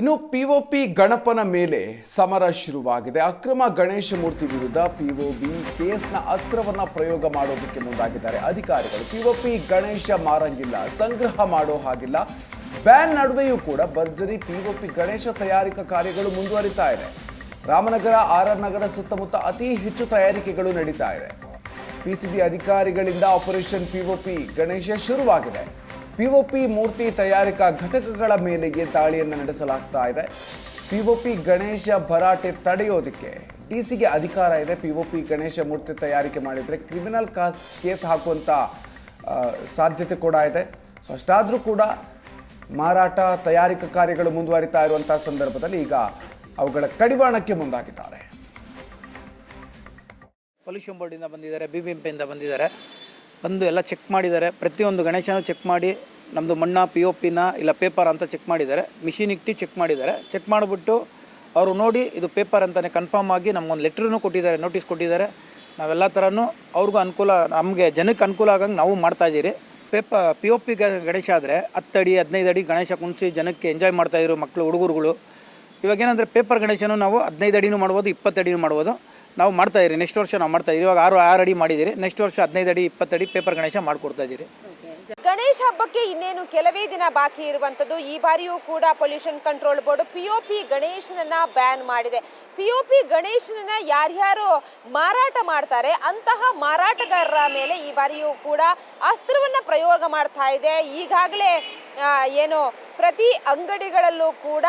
ಇನ್ನು ಪಿಒಪಿ ಗಣಪನ ಮೇಲೆ ಸಮರ ಶುರುವಾಗಿದೆ. ಅಕ್ರಮ ಗಣೇಶ ಮೂರ್ತಿ ವಿರುದ್ಧ ಪಿಒಬಿ ಕೇಸ್ನ ಅಸ್ತ್ರವನ್ನು ಪ್ರಯೋಗ ಮಾಡೋದಕ್ಕೆ ಮುಂದಾಗಿದ್ದಾರೆ. ಅಧಿಕಾರಿಗಳು ಪಿಒಪಿ ಗಣೇಶ ಮಾರಂಗಿಲ್ಲ, ಸಂಗ್ರಹ ಮಾಡೋ ಹಾಗಿಲ್ಲ. ಬ್ಯಾನ್ ನಡುವೆಯೂ ಕೂಡ ಭರ್ಜರಿ ಪಿಒಪಿ ಗಣೇಶ ತಯಾರಿಕಾ ಕಾರ್ಯಗಳು ಮುಂದುವರಿತಾ ಇದೆ. ರಾಮನಗರ, ಆರ್ ಆರ್ ನಗರ ಸುತ್ತಮುತ್ತ ಅತಿ ಹೆಚ್ಚು ತಯಾರಿಕೆಗಳು ನಡೀತಾ ಇದೆ. ಪಿಸಿಬಿ ಅಧಿಕಾರಿಗಳಿಂದ ಆಪರೇಷನ್ ಪಿಒಪಿ ಗಣೇಶ ಶುರುವಾಗಿದೆ. ಪಿಒಪಿ ಮೂರ್ತಿ ತಯಾರಿಕಾ ಘಟಕಗಳ ಮೇಲೆಗೆ ದಾಳಿಯನ್ನು ನಡೆಸಲಾಗ್ತಾ ಇದೆ. ಪಿಒಪಿ ಗಣೇಶ ಭರಾಟೆ ತಡೆಯೋದಕ್ಕೆ ಡಿಸಿಗೆ ಅಧಿಕಾರ ಇದೆ. ಪಿಒಪಿ ಗಣೇಶ ಮೂರ್ತಿ ತಯಾರಿಕೆ ಮಾಡಿದರೆ ಕ್ರಿಮಿನಲ್ ಕಾಸ್, ಕೇಸ್ ಹಾಕುವಂಥ ಸಾಧ್ಯತೆ ಕೂಡ ಇದೆ. ಸೊ ಅಷ್ಟಾದರೂ ಕೂಡ ಮಾರಾಟ, ತಯಾರಿಕಾ ಕಾರ್ಯಗಳು ಮುಂದುವರಿತಾ ಇರುವಂಥ ಸಂದರ್ಭದಲ್ಲಿ ಈಗ ಅವುಗಳ ಕಡಿವಾಣಕ್ಕೆ ಮುಂದಾಗಿದ್ದಾರೆ. ಪೊಲ್ಯೂಷನ್ ಬೋರ್ಡಿಂದ ಬಂದಿದ್ದಾರೆ ಬಿ ಬಿ ಎಂ ಪಿಯಿಂದ ಬಂದಿದ್ದಾರೆ. ಬಂದು ಎಲ್ಲ ಚೆಕ್ ಮಾಡಿದ್ದಾರೆ. ಪ್ರತಿಯೊಂದು ಗಣೇಶನೂ ಚೆಕ್ ಮಾಡಿ ನಮ್ಮದು ಮಣ್ಣ ಪಿ ಒ ಪಿನ ಇಲ್ಲ ಪೇಪರ್ ಅಂತ ಚೆಕ್ ಮಾಡಿದ್ದಾರೆ. ಮಿಷಿನ್ ಇಟ್ಟು ಚೆಕ್ ಮಾಡಿದ್ದಾರೆ. ಚೆಕ್ ಮಾಡಿಬಿಟ್ಟು ಅವರು ನೋಡಿ ಇದು ಪೇಪರ್ ಅಂತಲೇ ಕನ್ಫರ್ಮ್ ಆಗಿ ನಮಗೊಂದು ಲೆಟ್ರನ್ನು ಕೊಟ್ಟಿದ್ದಾರೆ ನೋಟಿಸ್ ಕೊಟ್ಟಿದ್ದಾರೆ. ನಾವೆಲ್ಲ ಥರನೂ ಅವ್ರಿಗೂ ಅನುಕೂಲ, ನಮಗೆ ಜನಕ್ಕೆ ಅನುಕೂಲ ಆಗಂಗೆ ನಾವು ಮಾಡ್ತಾಯಿದ್ದೀರಿ ಪೇಪ ಪಿ ಒ ಪಿ ಗಣೇಶ ಆದರೆ ಹತ್ತಡಿ ಹದಿನೈದು ಅಡಿ ಗಣೇಶ ಕುಣಿಸಿ ಜನಕ್ಕೆ ಎಂಜಾಯ್ ಮಾಡ್ತಾಯಿದ್ರು ಮಕ್ಕಳು ಹುಡುಗರುಗಳು. ಇವಾಗ ಏನಂದರೆ ಪೇಪರ್ ಗಣೇಶನು ನಾವು ಹದಿನೈದು ಅಡಿನೂ ಮಾಡ್ಬೋದು, ಇಪ್ಪತ್ತು ಅಡಿನೂ ಮಾಡ್ಬೋದು. ನಾವು ಮಾಡ್ತಾ ಇದ್ದೀರಿ ನೆಕ್ಸ್ಟ್ ವರ್ಷ ನಾವು ಮಾಡ್ತಾಯಿದ್ದೀವಿ ಇವಾಗ ಆರು ಆರು ಅಡಿ ಮಾಡಿದ್ದೀರಿ. ನೆಕ್ಸ್ಟ್ ವರ್ಷ ಹದಿನೈದು ಅಡಿ, ಇಪ್ಪತ್ತು ಅಡಿ ಪೇಪರ್ ಗಣೇಶ ಮಾಡಿಕೊಡ್ತಾ ಇದ್ದೀರಿ. ಗಣೇಶ ಹಬ್ಬಕ್ಕೆ ಇನ್ನೇನು ಕೆಲವೇ ದಿನ ಬಾಕಿ ಇರುವಂಥದ್ದು, ಈ ಬಾರಿಯೂ ಕೂಡ pollution control board P O P ಗಣೇಶನನ್ನ ban ಮಾಡಿದೆ. ಪಿ ಒ ಪಿ ಗಣೇಶನನ್ನ ಯಾರ್ಯಾರು ಮಾರಾಟ ಮಾಡ್ತಾರೆ, ಅಂತಹ ಮಾರಾಟಗಾರರ ಮೇಲೆ ಈ ಬಾರಿಯೂ ಕೂಡ ಅಸ್ತ್ರವನ್ನ ಪ್ರಯೋಗ ಮಾಡ್ತಾ ಇದೆ. ಈಗಾಗಲೇ ಏನು ಪ್ರತಿ ಅಂಗಡಿಗಳಲ್ಲೂ ಕೂಡ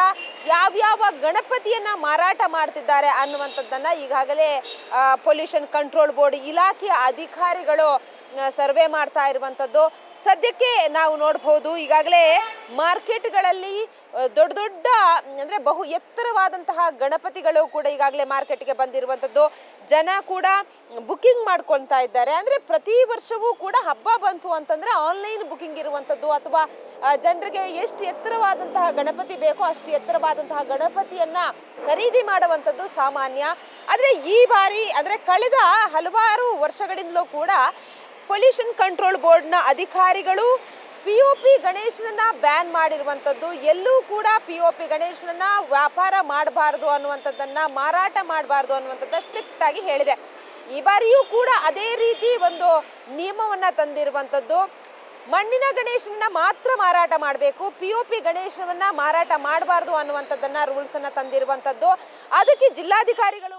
ಯಾವ್ಯಾವ ಗಣಪತಿಯನ್ನ ಮಾರಾಟ ಮಾಡ್ತಿದ್ದಾರೆ ಅನ್ನುವಂಥದ್ದನ್ನು ಈಗಾಗಲೇ ಪೊಲ್ಯೂಷನ್ ಕಂಟ್ರೋಲ್ ಬೋರ್ಡ್ ಇಲಾಖೆಯ ಅಧಿಕಾರಿಗಳು ಸರ್ವೆ ಮಾಡ್ತಾ ಇರುವಂಥದ್ದು. ಸದ್ಯಕ್ಕೆ ನಾವು ನೋಡಬಹುದು ಈಗಾಗಲೇ ಮಾರ್ಕೆಟ್ಗಳಲ್ಲಿ ದೊಡ್ಡ ದೊಡ್ಡ, ಅಂದರೆ ಬಹು ಎತ್ತರವಾದಂತಹ ಗಣಪತಿಗಳು ಕೂಡ ಈಗಾಗಲೇ ಮಾರ್ಕೆಟ್ಗೆ ಬಂದಿರುವಂಥದ್ದು. ಜನ ಕೂಡ ಬುಕ್ಕಿಂಗ್ ಮಾಡ್ಕೊಳ್ತಾ ಇದ್ದಾರೆ. ಅಂದರೆ ಪ್ರತಿ ವರ್ಷವೂ ಕೂಡ ಹಬ್ಬ ಬಂತು ಅಂತಂದರೆ ಆನ್ಲೈನ್ ಬುಕ್ಕಿಂಗ್ ಇರುವಂಥದ್ದು ಅಥವಾ ಜನರಿಗೆ ಎಷ್ಟು ಎತ್ತರವಾದಂತಹ ಗಣಪತಿ ಬೇಕೋ ಅಷ್ಟು ಎತ್ತರವಾದಂತಹ ಗಣಪತಿಯನ್ನು ಖರೀದಿ ಮಾಡುವಂಥದ್ದು ಸಾಮಾನ್ಯ. ಆದರೆ ಈ ಬಾರಿ, ಅಂದರೆ ಕಳೆದ ಹಲವಾರು ವರ್ಷಗಳಿಂದಲೂ ಕೂಡ ಪೊಲ್ಯೂಷನ್ ಕಂಟ್ರೋಲ್ ಬೋರ್ಡ್ನ ಅಧಿಕಾರಿಗಳು ಪಿ ಒ ಪಿ ಗಣೇಶನನ್ನ ಬ್ಯಾನ್ ಮಾಡಿರುವಂಥದ್ದು ಎಲ್ಲೂ ಕೂಡ ಪಿ ಒ ಪಿ ಗಣೇಶನನ್ನ ವ್ಯಾಪಾರ ಮಾಡಬಾರ್ದು ಅನ್ನುವಂಥದ್ದನ್ನ, ಮಾರಾಟ ಮಾಡಬಾರ್ದು ಅನ್ನುವಂಥದ್ದು ಸ್ಟ್ರಿಕ್ಟ್ ಆಗಿ ಹೇಳಿದೆ. ಈ ಬಾರಿಯೂ ಕೂಡ ಅದೇ ರೀತಿ ಒಂದು ನಿಯಮವನ್ನ ತಂದಿರುವಂಥದ್ದು ಮಣ್ಣಿನ ಗಣೇಶನನ್ನ ಮಾತ್ರ ಮಾರಾಟ ಮಾಡಬೇಕು ಪಿ ಒ ಪಿ ಗಣೇಶನನ್ನ ಮಾರಾಟ ಮಾಡಬಾರ್ದು ಅನ್ನುವಂಥದ್ದನ್ನ ರೂಲ್ಸ್ ಅನ್ನ ತಂದಿರುವಂಥದ್ದು ಅದಕ್ಕೆ ಜಿಲ್ಲಾಧಿಕಾರಿಗಳು